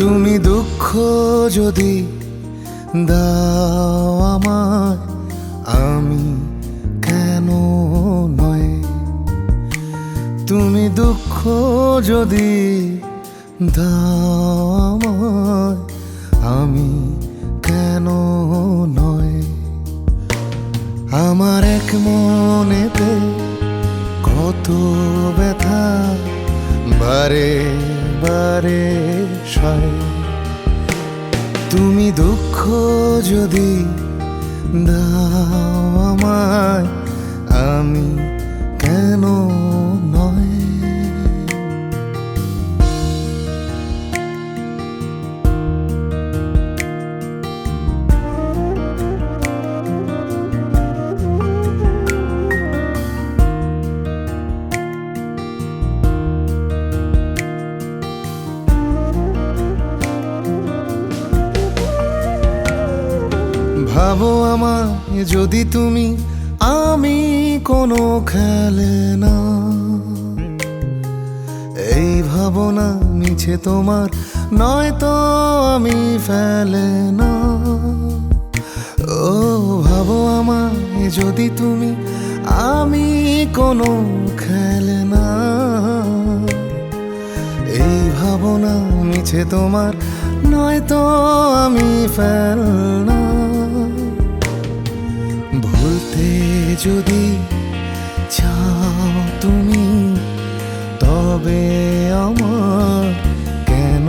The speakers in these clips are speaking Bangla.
তুমি দুঃখ যদি দাও আমায়, আমি কেন নয়? তুমি দুঃখ যদি দাও আমায়, আমি কেন নয়? আমার এক মনেতে কত ব্যথা, বারে বারে সয়। দুঃখ যদি দাও আমায় আমি ভাবো আমায় যদি তুমি আমি কোনো খেলে না। এই ভাবনা মিছে তোমার, নয়তো আমি ফেলে না। ও ভাবো আমায় যদি তুমি আমি কোনো খেলে না। এই ভাবনা মিছে তোমার, নয়তো আমি ফেল না। যদি চাও তুমি তবে আমার কেন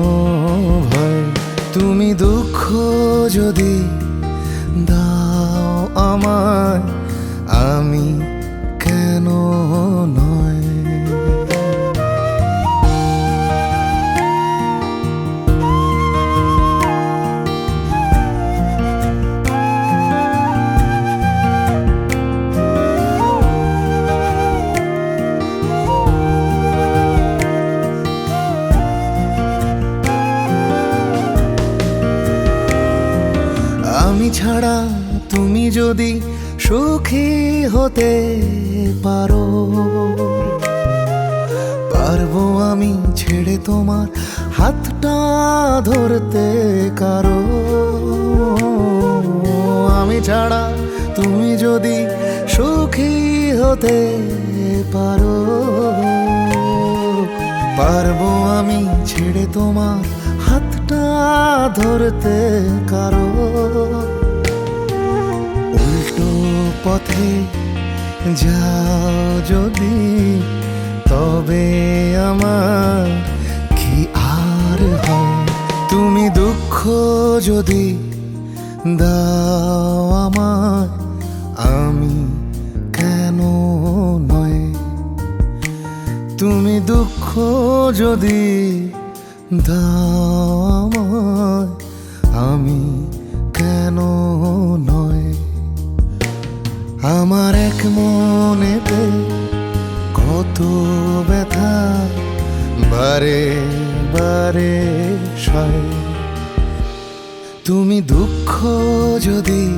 ভয়? তুমি দুঃখ যদি দাও আমায় আমি ছাড়া তুমি যদি সুখী হতে পারো, পারব আমি ছেড়ে তোমার হাতটা ধরতে কারও। আমি ছাড়া তুমি যদি সুখী হতে পারো, পারব আমি ছেড়ে তোমার হাতটা ধরতে কারও। উল্টো পথে যাও যদি, তবে আমার কি আর হয়? তুমি দুঃখ যদি দাও আমায়, আমি কেন নয়? তুমি দুঃখ যদি দাও আমায়, আমি কেন নয়? আমার এক মনেতে কত ব্যথা, বারে বারে সয়। তুমি দুঃখ যদি